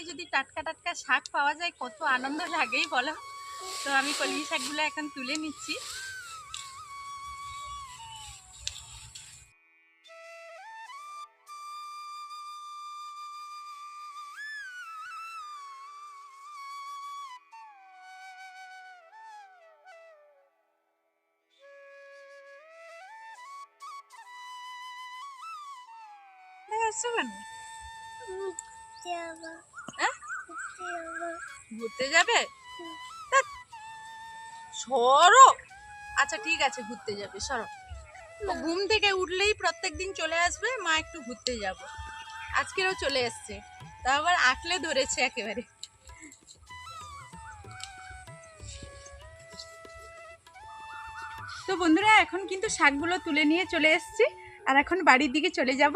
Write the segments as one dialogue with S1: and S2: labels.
S1: বাড়িতে যদি টাটকা টাটকা শাক পাওয়া যায়, কত আনন্দ লাগেই বলো তো আমি কলমি শাকগুলো এখন তুলে নিচ্ছি? ঘুরতে যাবে? সরো। আচ্ছা ঠিক আছে ঘুরতে যাবে সরো। ঘুম থেকে উঠলেই প্রত্যেকদিন চলে আসবে মা একটু ঘুরতে যাব। আজকেও চলে এসছে। তা আবার আঁকলে ধরেছে একেবারে। তো বন্ধুরা এখন কিন্তু শাকগুলো তুলে নিয়ে চলে এসেছি। আর এখন বাড়ির দিকে চলে যাব।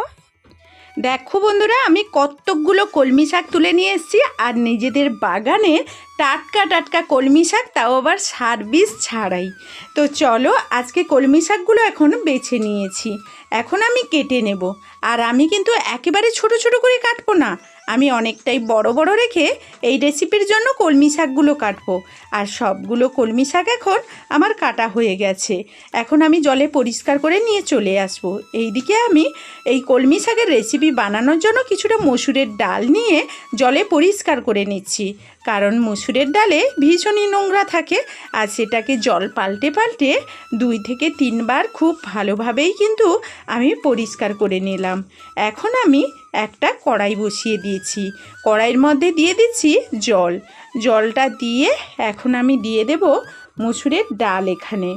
S1: দেখো বন্ধুরা, আমি কতকগুলো কলমি শাক তুলে নিয়ে এসেছি আর নিজেদের বাগানে টাটকা টাটকা কলমি শাক, তাও আবার সার বীজ ছাড়াই। তো চলো, আজকে কলমি শাকগুলো এখন বেছে নিয়েছি। এখন আমি কেটে নেব। আর আমি কিন্তু একেবারে ছোট ছোট করে কাটবো না। আমি অনেকটাই বড় বড় রেখে এই রেসিপির জন্য কলমি শাকগুলো কাটবো। আর সবগুলো কলমি শাক এখন আমার কাটা হয়ে গেছে। এখন আমি জলে পরিষ্কার করে নিয়ে চলে আসব। এইদিকে আমি এই কলমি শাকের রেসিপি বানানোর জন্য কিছুটা মসুরের ডাল নিয়ে জলে পরিষ্কার করে নিচ্ছি। কারণ মসুরের ডালে ভীষণই নোংরা থাকে আর সেটাকে জল পাল্টে পাল্টে দুই থেকে তিনবার খুব ভালোভাবেই কিন্তু আমি পরিষ্কার করে নিলাম। এখন আমি একটা কড়াই বসিয়ে দিয়েছি। কড়াইয়ের মধ্যে দিয়ে দিচ্ছি জল। জলটা দিয়ে এখন আমি দিয়ে দেব মসুরের ডাল এখানে।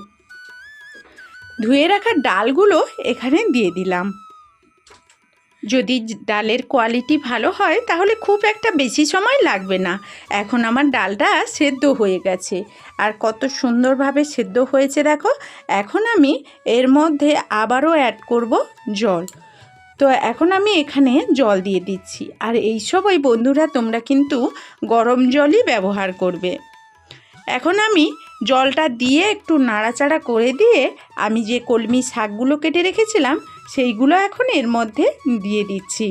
S1: ধুয়ে রাখা ডালগুলো এখানে দিয়ে দিলাম। যদি ডালের কোয়ালিটি ভালো হয়, তাহলে খুব একটা বেশি সময় লাগবে না। এখন আমার ডালটা সেদ্ধ হয়ে গেছে। আর কত সুন্দরভাবে সেদ্ধ হয়েছে দেখো। এখন আমি এর মধ্যে আবারও অ্যাড করব জল। তো এখন আমি এখানে জল দিয়ে দিচ্ছি। আর এই ওই বন্ধুরা তোমরা কিন্তু গরম জলই ব্যবহার করবে। এখন আমি জলটা দিয়ে একটু নাড়াচাড়া করে দিয়ে আমি যে কলমি শাকগুলো কেটে রেখেছিলাম সেইগুলো এখন এর মধ্যে দিয়ে দিচ্ছি।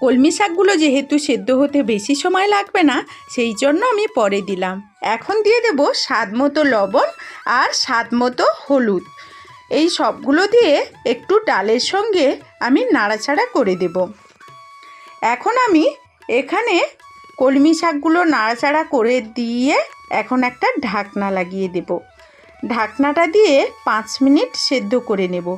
S1: কলমি শাকগুলো যেহেতু সেদ্ধ হতে বেশি সময় লাগবে না, সেই জন্য আমি পরে দিলাম। এখন দিয়ে দেব স্বাদ মতো লবণ আর স্বাদ মতো হলুদ। এই সবগুলো দিয়ে একটু ডালের সঙ্গে আমি নাড়াচাড়া করে দেব। এখন আমি এখানে কলমি শাকগুলো নাড়াচাড়া করে দিয়ে এখন একটা ঢাকনা লাগিয়ে দেব। ঢাকনাটা দিয়ে পাঁচ মিনিট সেদ্ধ করে নেব।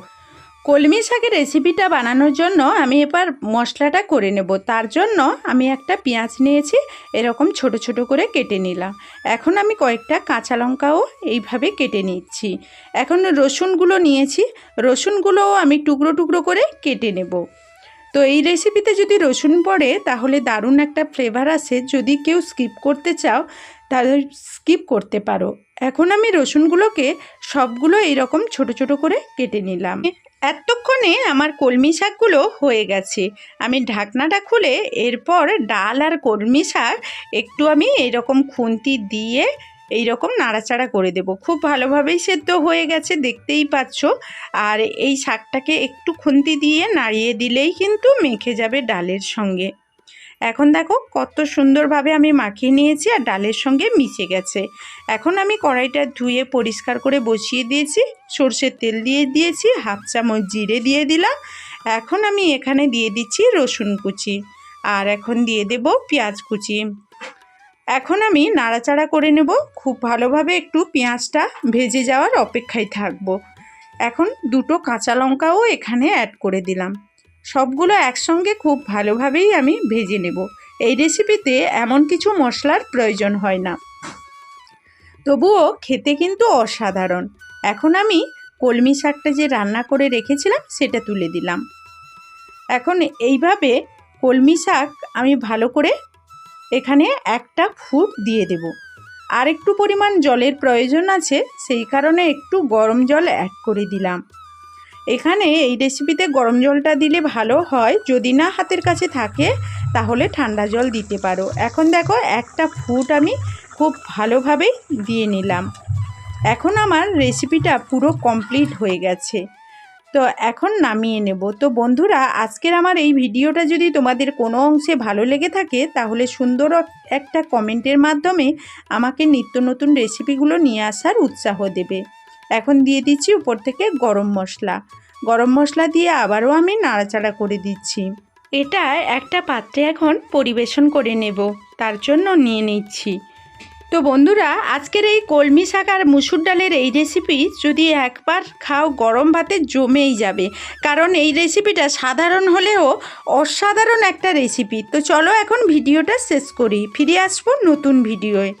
S1: কলমি শাকের রেসিপিটা বানানোর জন্য আমি এবার মশলাটা করে নেব। তার জন্য আমি একটা পেঁয়াজ নিয়েছি, এরকম ছোট ছোট করে কেটে নিলাম। এখন আমি কয়েকটা কাঁচা লঙ্কাও এইভাবে কেটে নিচ্ছি। এখন রসুনগুলো নিয়েছি, রসুনগুলোও আমি টুকরো টুকরো করে কেটে নেব। তো এই রেসিপিতে যদি রসুন পড়ে, তাহলে দারুণ একটা ফ্লেভার আসে। যদি কেউ স্কিপ করতে চাও, তাহলে স্কিপ করতে পারো। এখন আমি রসুনগুলোকে সবগুলো এইরকম ছোট ছোট করে কেটে নিলাম। এতক্ষণে আমার কলমি শাকগুলো হয়ে গেছে। আমি ঢাকনাটা খুলে এরপর ডাল আর কলমি শাক একটু আমি এইরকম খুন্তি দিয়ে এই রকম নাড়াচাড়া করে দেব। খুব ভালোভাবেই সেদ্ধ হয়ে গেছে, দেখতেই পাচ্ছ। আর এই শাকটাকে একটু খুন্তি দিয়ে নাড়িয়ে দিলেই কিন্তু মেখে যাবে ডালের সঙ্গে। এখন দেখো কত সুন্দরভাবে আমি মাখিয়ে নিয়েছি আর ডালের সঙ্গে মিশে গেছে। এখন আমি কড়াইটা ধুয়ে পরিষ্কার করে বসিয়ে দিয়েছি, সর্ষের তেল দিয়ে দিয়েছি, হাফ চামচ জিরে দিয়ে দিলাম। এখন আমি এখানে দিয়ে দিচ্ছি রসুন কুচি আর এখন দিয়ে দেব পেঁয়াজ কুচি। এখন আমি নাড়াচাড়া করে নেব, খুব ভালোভাবে একটু পেঁয়াজটা ভেজে যাওয়ার অপেক্ষায় থাকব। এখন দুটো কাঁচা লঙ্কাও এখানে অ্যাড করে দিলাম। সবগুলো একসঙ্গে খুব ভালোভাবেই আমি ভেজে নেব। এই রেসিপিতে এমন কিছু মশলার প্রয়োজন হয় না। তবুও খেতে কিন্তু অসাধারণ। এখন আমি কলমি শাকটা যে রান্না করে রেখেছিলাম, সেটা তুলে দিলাম। এখন এইভাবে কলমি শাক আমি ভালো করে এখানে একটা ফুট দিয়ে দেব। আর একটু পরিমাণ জলের প্রয়োজন আছে, সেই কারণে একটু গরম জল অ্যাড করে দিলাম। এখানে এই রেসিপিতে গরম জলটা দিলে ভালো হয়। যদি না হাতের কাছে থাকে, তাহলে ঠান্ডা জল দিতে পারো। এখন দেখো, একটা ফুট আমি খুব ভালোভাবেই দিয়ে নিলাম। এখন আমার রেসিপিটা পুরো কমপ্লিট হয়ে গেছে। তো এখন নামিয়ে নেব। তো বন্ধুরা, আজকের আমার এই ভিডিওটা যদি তোমাদের কোনো অংশে ভালো লেগে থাকে, তাহলে সুন্দর একটা কমেন্টের মাধ্যমে আমাকে নিত্য নতুন রেসিপিগুলো নিয়ে আসার উৎসাহ দেবে। এখন দিয়ে দিচ্ছি উপর থেকে গরম মশলা। গরম মশলা দিয়ে আবারও আমি নাড়াচাড়া করে দিচ্ছি। এটা একটা পাত্রে এখন পরিবেশন করে নেব, তার জন্য নিয়ে নিচ্ছি। তো বন্ধুরা, আজকের এই কলমি শাক আর মুসুর ডালের এই রেসিপি যদি একবার খাও, গরম ভাতে জমেই যাবে। কারণ এই রেসিপিটা সাধারণ হলেও অসাধারণ একটা রেসিপি তো চলো এখন ভিডিওটা শেষ করি। ফিরে আসব নতুন ভিডিওয়।